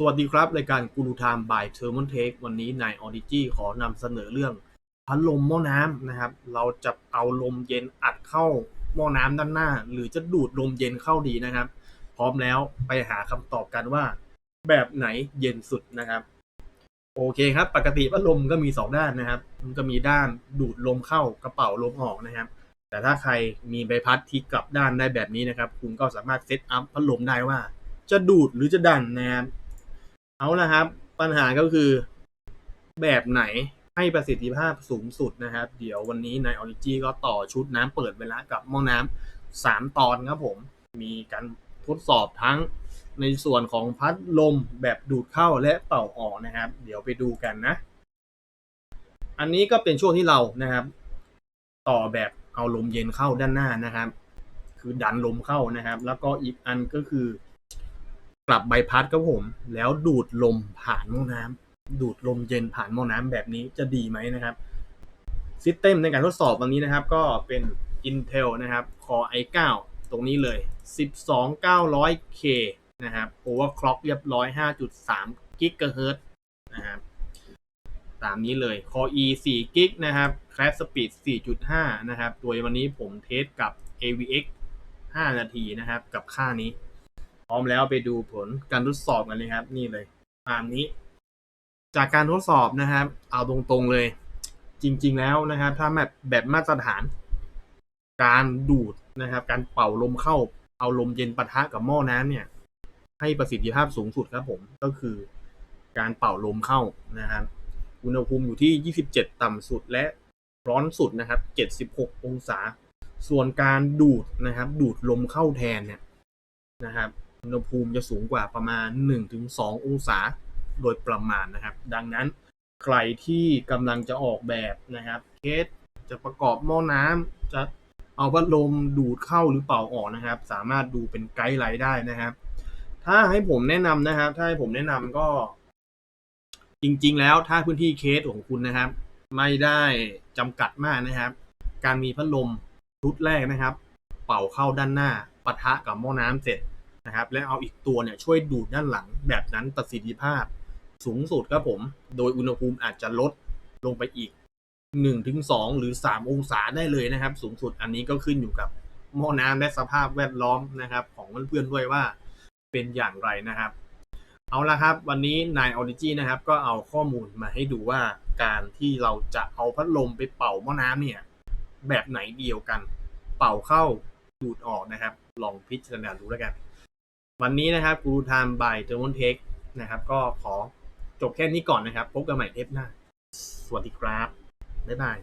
สวัสดีครับรายการกูรูไทม์บายเทอร์มอนเทควันนี้นายออดิจีขอนำเสนอเรื่องพัดลมหม้อน้ำนะครับ เราจะเอาลมเย็นอัดเข้าหม้อน้ำด้านหน้า หรือจะดูดลมเย็นเข้าดีนะครับ พร้อมแล้วไปหาคำตอบกันว่า แบบไหนเย็นสุดนะครับ โอเคครับ ปกติพัดลมก็มีสองด้านนะครับ มันก็มีด้านดูดลมเข้ากระเป๋าลมออกนะครับ แต่ถ้าใครมีใบพัดที่กลับด้านได้แบบนี้นะครับ คุณก็สามารถเซตอัพพัดลมได้ว่า จะดูดหรือจะดันนะครับ เอาละครับ ปัญหาก็คือแบบไหนให้ประสิทธิภาพสูงสุดนะครับ เดี๋ยววันนี้ในออริจีก็ต่อชุดน้ำเปิดไปแล้วกับหม้อน้ำสามตอนครับผม มีการทดสอบทั้งในส่วนของพัดลมแบบดูดเข้าและเป่าออกนะครับ เดี๋ยวไปดูกันนะ อันนี้ก็เป็นช่วงที่เรานะครับ ต่อแบบเอาลมเย็นเข้าด้านหน้านะครับ คือดันลมเข้านะครับ แล้วก็อีกอันก็คือ กลับใบพัดครับผม แล้วดูดลมผ่านหม้อน้ำดูดลมเย็นผ่านหม้อน้ำแบบนี้จะดีไหมนะครับซิสเต็มในการทดสอบวันนี้นะครับ ก็เป็น Intel นะครับ Core i9 ตรงนี้เลย 12900K นะครับ overclock เรียบร้อย 5.3 GHz นะครับตามนี้เลย Core e 4 g นะครับ Crash Speed 4.5 นะครับ โดยวันนี้ผมเทสกับ AVX 5 นาทีนะครับ กับค่านี้ พร้อมแล้วไปดูผลการทดสอบกันเลยครับ นี่เลยตามนี้ จากการทดสอบนะครับ เอาตรงๆเลย จริง ๆแล้วนะครับ ถ้าแบบแบบมาตรฐาน การดูดนะครับ การเป่าลมเข้า เอาลมเย็นปะทะกับหม้อน้ำเนี่ย ให้ประสิทธิภาพสูงสุดครับผมก็คือ การเป่าลมเข้านะครับอุณหภูมิอยู่ที่ 27 ต่ำสุดและร้อนสุดนะครับ 76 องศา ส่วนการดูดนะครับ ดูดลมเข้าแทนเนี่ยนะครับ อุณหภูมิจะสูงกว่าประมาณ 1-2 องศาโดยประมาณนะครับ ดังนั้นใครที่กำลังจะออกแบบนะครับเคสจะประกอบหม้อน้ำจะเอาพัดลมดูดเข้าหรือเป่าออกนะครับ สามารถดูเป็นไกด์ไลน์ได้นะครับ ถ้าให้ผมแนะนำนะครับ ถ้าให้ผมแนะนำก็ จริง ๆ แล้วถ้าพื้นที่เคสของคุณนะครับ ไม่ได้จำกัดมากนะครับ การมีพัดลมชุดแรกนะครับ เป่าเข้าด้านหน้าปะทะกับหม้อน้ำเสร็จ นะครับ และเอาอีกตัวเนี่ยช่วยดูดด้านหลังแบบนั้นประสิทธิภาพ สูงสุดครับผม โดยอุณหภูมิอาจจะลดลงไปอีก1ถึง2หรือ 3 องศาได้เลยนะครับ สูงสุดอันนี้ก็ขึ้นอยู่กับหม้อน้ำและสภาพแวดล้อมนะครับ ของเพื่อนๆด้วยว่าเป็นอย่างไรนะครับ เอาละครับ วันนี้นายออริจีนะครับ ก็เอาข้อมูลมาให้ดูว่าการที่เราจะเอาพัดลมไปเป่าหม้อน้ำเนี่ย แบบไหนเดียวกัน เป่าเข้าดูดออกนะครับ ลองพิจารณาดูแล้วกัน วันนี้นะครับกูรูไทม์บายเทอร์มอนเทคนะครับ ก็ขอจบแค่นี้ก่อนนะครับ พบกันใหม่เทปหน้า สวัสดีครับ บ๊ายบาย